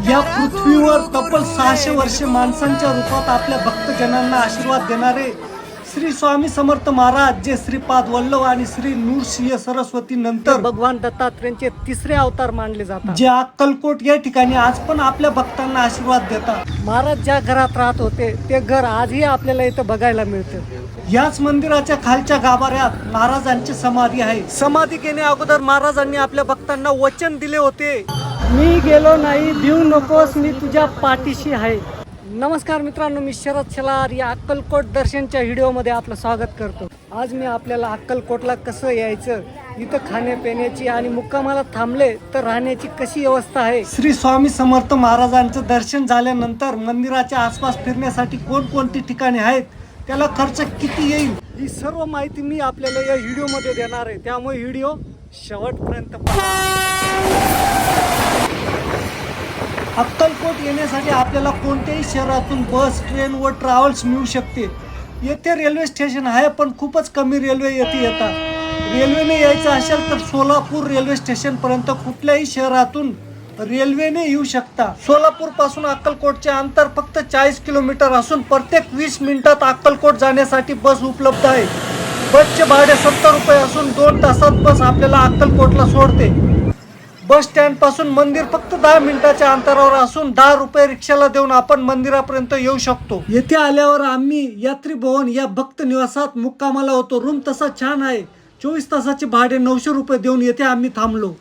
या पृथ्वीवर तब्बल सहाशे वर्षे माणसांच्या रूपात आपल्या भक्तजनांना आशीर्वाद देणारे श्री स्वामी समर्थ महाराज जे श्रीपाद वल्लभ आणि श्री नूरसिंह सरस्वती नंतर भगवान दत्तात्रेयांचे तिसरे अवतार मानले जातात. जे अक्कलकोट या ठिकाणी आज पण आपल्या भक्तांना आशीर्वाद देतात. महाराज ज्या घरात राहत होते ते घर आजही आपल्याला इथं बघायला मिळतं. याच मंदिराच्या खालच्या गाभाऱ्यात महाराजांची समाधी आहे. समाधी घेण्या अगोदर महाराजांनी आपल्या भक्तांना वचन दिले होते. मी गेलो नाही भिऊ नकोस मी तुझ्या पाठीशी आहे. नमस्कार मित्रांनो मी शरद शलार या अक्कलकोट दर्शनच्या व्हिडिओमध्ये आपलं स्वागत करतो. आज मी आपल्याला अक्कलकोटला कसं यायचं इथं खाण्यापिण्याची आणि मुक्कामाला थांबले तर राहण्याची कशी व्यवस्था आहे? श्री स्वामी समर्थ महाराजांचं दर्शन झाल्यानंतर मंदिराच्या आसपास फिरण्यासाठी कोणकोणती ठिकाणे आहेत त्याला खर्च किती येईल? ही सर्व माहिती मी आपल्याला या व्हिडिओमध्ये देणार आहे. त्यामुळे व्हिडिओ शेवटपर्यंत पहा. अक्कलकोट येण्यासाठी आपल्याला कोणत्याही शहरातून बस ट्रेन व ट्रॅव्हल्स मिळू शकते. येथे रेल्वे स्टेशन आहे पण खूपच कमी रेल्वे येथे येतात. रेल्वेने यायचं असेल तर सोलापूर रेल्वे स्टेशनपर्यंत कुठल्याही शहरातून रेल्वेने येऊ शकता. सोलापूरपासून अक्कलकोटचे अंतर फक्त चाळीस किलोमीटर असून प्रत्येक वीस मिनिटात अक्कलकोट जाण्यासाठी बस उपलब्ध आहे. बसचे भाडे सत्तर रुपये असून दोन तासात बस आपल्याला अक्कलकोटला सोडते. बस स्टँडपासून मंदिर फक्त दहा मिनिटाच्या अंतरावर असून दहा रुपये रिक्षाला देऊन आपण मंदिरापर्यंत येऊ शकतो. येथे आल्यावर आम्ही यात्री भवन या भक्त निवासात मुक्कामाला होतो. रूम तसा छान आहे. चोवीस तासाचे भाडे नऊशे रुपये देऊन येथे आम्ही थांबलो.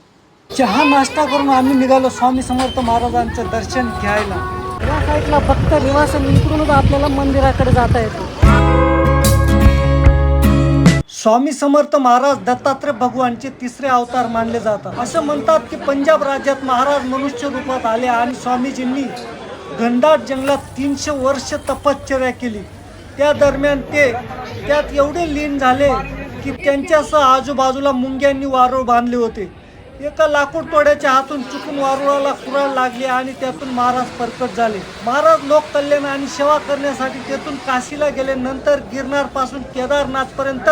चहा नाश्ता करून आम्ही निघालो स्वामी समर्थ महाराजांचं दर्शन घ्यायला. या साईडला भक्त निवास आणि इकडूनच आपल्याला मंदिराकडे जाता येतो. स्वामी समर्थ महाराज दत्तात्रय भगवानचे तिसरे अवतार मानले जातात. असं म्हणतात की पंजाब राज्यात महाराज मनुष्य रूपात आले आणि स्वामीजींनी घनदाट जंगलात तीनशे वर्ष तपश्चर्या केली. त्या दरम्यान ते त्यात एवढे लीन झाले की त्यांच्यासह आजूबाजूला मुंग्यांनी वारूळ बांधले होते. एका लाकूड तोड्याच्या हातून चुकून वारुळाला कुराड लागली आणि त्यातून महाराज परकट झाले. महाराज लोक कल्याण आणि सेवा करण्यासाठी तेथून काशीला गेले. नंतर गिरनारपासून केदारनाथ पर्यंत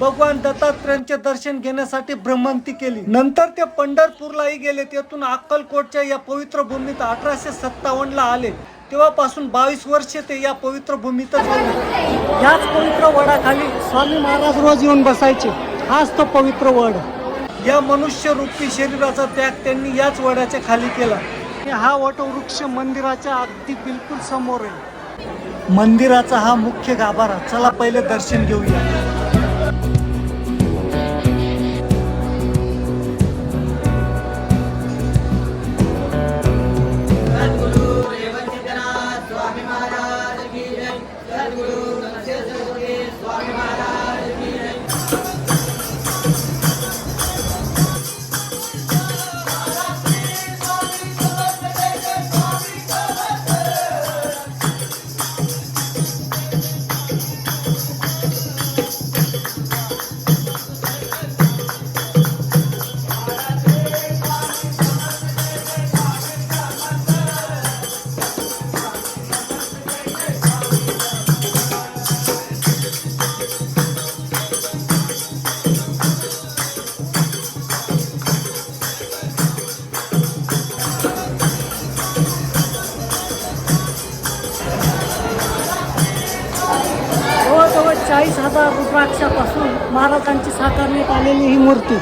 भगवान दत्तात्रयांचे दर्शन घेण्यासाठी भ्रमंती केली. नंतर ते पंढरपूरलाही गेले. तेथून अक्कलकोटच्या या पवित्र भूमीत अठराशे सत्तावन्नला आले. तेव्हापासून बावीस वर्षे ते या पवित्र भूमीतच होते. याच पवित्र वडाखाली स्वामी महाराज रोज येऊन बसायचे. हाच तो पवित्र वड. या मनुष्य रूपी शरीराचा त्याग त्यांनी याच वडाच्या खाली केला. हा वटवृक्ष मंदिराच्या अगदी बिलकुल समोर आहे. मंदिराचा हा मुख्य गाभारा चला पहिले दर्शन घेऊया. चाळीस रुद्राक्षापासून महाराजांची साकारण्यात आलेली ही मूर्ती.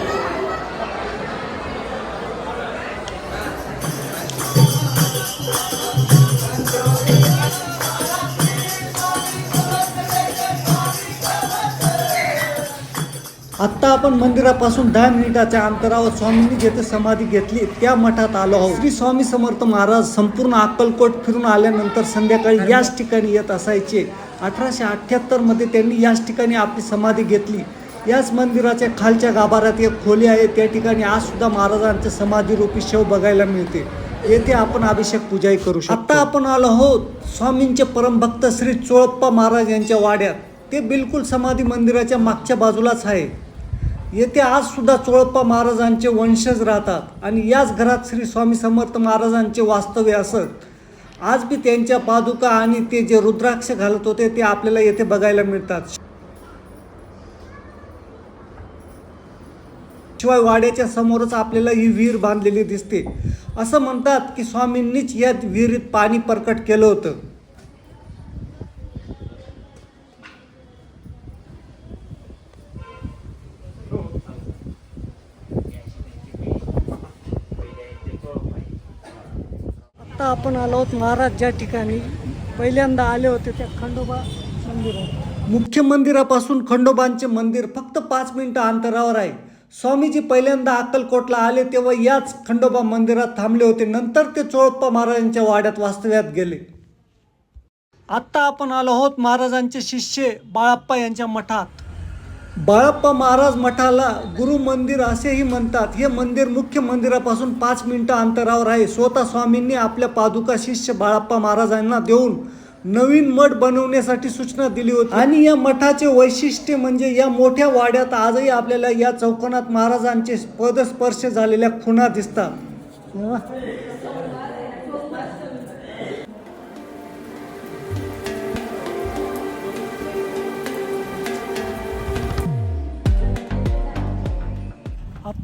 आत्ता आपण मंदिरापासून दहा मिनिटाच्या अंतरावर स्वामींनी जेथे समाधी घेतली त्या मठात आलो आहोत. श्री स्वामी समर्थ महाराज संपूर्ण अक्कलकोट फिरून आल्यानंतर संध्याकाळी याच ठिकाणी येत असायचे. अठराशे अठ्ठ्याहत्तरमध्ये त्यांनी याच ठिकाणी आपली समाधी घेतली. याच मंदिराच्या खालच्या गाभाऱ्यात एक खोली आहे. त्या ठिकाणी आजसुद्धा महाराजांचे समाधीरूपी शव बघायला मिळते. येथे आपण अभिषेक पूजाही करू शकतो. आता आपण आलो आहोत स्वामींचे परमभक्त श्री चोळप्पा महाराज यांच्या वाड्यात. ते बिलकुल समाधी मंदिराच्या मागच्या बाजूलाच आहे. येथे आजसुद्धा चोळप्पा महाराजांचे वंशज राहतात. आणि याच घरात श्री स्वामी समर्थ महाराजांचे वास्तव्य असत. आज बी त्यांच्या पादुका आणि ते जे रुद्राक्ष घालत होते ते आपल्याला येथे बघायला मिळतात. शिवाय वाड्याच्या समोरच आपल्याला ही विहीर बांधलेली दिसते. असं म्हणतात की स्वामींनीच या विहिरीत पाणी प्रकट केलं होतं. आलो आहोत. महाराज ज्या ठिकाणी पहिल्यांदा आले होते त्या खंडोबा मंदिरात. मुख्य मंदिरापासून खंडोबांचे मंदिर फक्त पाच मिनिटं अंतरावर आहे. स्वामीजी पहिल्यांदा अक्कलकोटला आले तेव्हा याच खंडोबा मंदिरात थांबले होते. नंतर ते चोळप्पा महाराजांच्या वाड्यात वास्तव्यात गेले. आत्ता आपण आलो आहोत महाराजांचे शिष्य बाळाप्पा यांच्या मठात. बाळाप्पा महाराज मठाला गुरु मंदिर असेही म्हणतात. हे मंदिर मुख्य मंदिरापासून पाच मिनिटं अंतरावर आहे. स्वतः स्वामींनी आपल्या पादुका शिष्य बाळाप्पा महाराजांना देऊन नवीन मठ बनवण्यासाठी सूचना दिली होती. आणि या मठाचे वैशिष्ट्य म्हणजे या मोठ्या वाड्यात आजही आपल्याला या चौकोनात महाराजांचे पदस्पर्श झालेल्या खुणा दिसतात.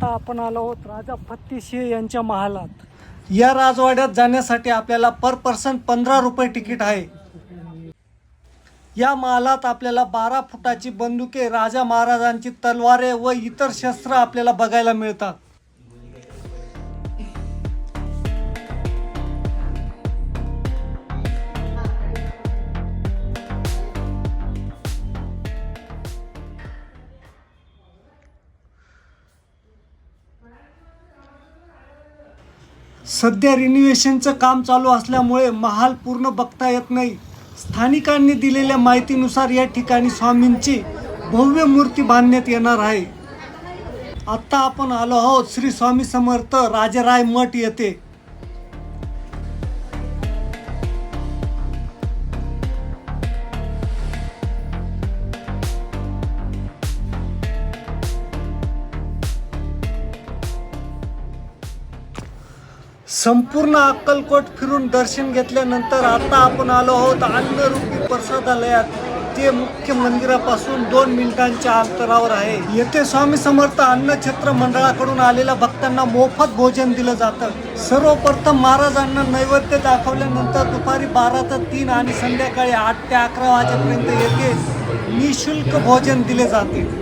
आता आपण आलो आहोत राजा फत्तेसिंह यांच्या महालात. या राजवाड्यात जाण्यासाठी आपल्याला पर पर्सन पंधरा रुपये तिकीट आहे. या महालात आपल्याला बारा फुटाची बंदुके राजा महाराजांची तलवारे व इतर शस्त्र आपल्याला बघायला मिळतात. सध्या रिनिव्हेशनचं काम चालू असल्यामुळे महाल पूर्ण बघता येत नाही. स्थानिकांनी दिलेल्या माहितीनुसार या ठिकाणी स्वामींची भव्य मूर्ती बांधण्यात येणार आहे. आत्ता आपण आलो आहोत श्री स्वामी समर्थ राजराय मठ येथे. संपूर्ण अक्कलकोट फिरून दर्शन घेतल्यानंतर आता आपण आलो आहोत अन्नरूपी प्रसादालयात. ते मुख्य मंदिरापासून दोन मिनिटांच्या अंतरावर आहे. येथे स्वामी समर्थ अन्नछत्र मंडळाकडून आलेल्या भक्तांना मोफत भोजन दिलं जातं. सर्वप्रथम महाराजांना नैवेद्य दाखवल्यानंतर दुपारी बारा ते तीन आणि संध्याकाळी आठ ते अकरा वाजेपर्यंत येथे निशुल्क भोजन दिले जाते.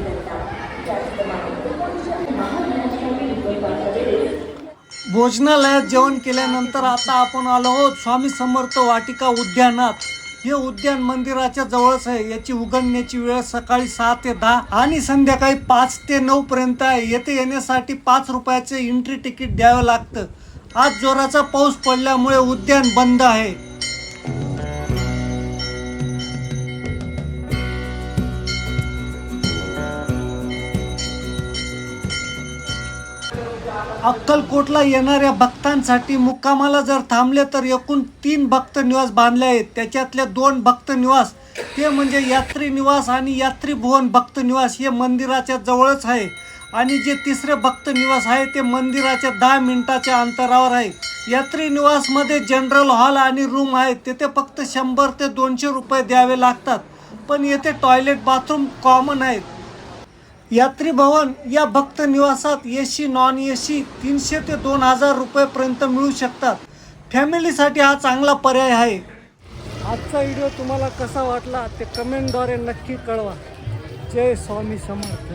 भोजनालयात जेवण केल्यानंतर आता आपण आलो आहोत स्वामी समर्थ वाटिका उद्यानात. हे उद्यान मंदिराच्या जवळच आहे. याची उघडण्याची वेळ सकाळी सहा ते दहा आणि संध्याकाळी पाच ते नऊ पर्यंत आहे. येथे येण्यासाठी पाच रुपयाचे एंट्री तिकीट द्यावं लागतं. आज जोराचा पाऊस पडल्यामुळे उद्यान बंद आहे. अक्कलकोटला येणाऱ्या भक्तांसाठी मुक्कामाला जर थांबले तर एकूण तीन भक्त निवास बांधले आहेत. त्याच्यातले दोन भक्त निवास ते म्हणजे यात्री निवास आणि यात्री भुवन भक्त निवास हे मंदिराच्या जवळच आहे. आणि जे तिसरे भक्त निवास आहे ते मंदिराच्या दहा मिनिटाच्या अंतरावर आहे. यात्री निवासमध्ये जनरल हॉल आणि रूम आहेत. तेथे फक्त शंभर ते दोनशे रुपये द्यावे लागतात. पण येथे टॉयलेट बाथरूम कॉमन आहेत. यात्री भवन या भक्त निवासात एसी नॉन एसी तीनशे ते दोन हजार रुपयेपर्यंत मिळू शकतात. फॅमिलीसाठी हा चांगला पर्याय आहे. आजचा व्हिडिओ तुम्हाला कसा वाटला ते कमेंटद्वारे नक्की कळवा. जय स्वामी समर्थ.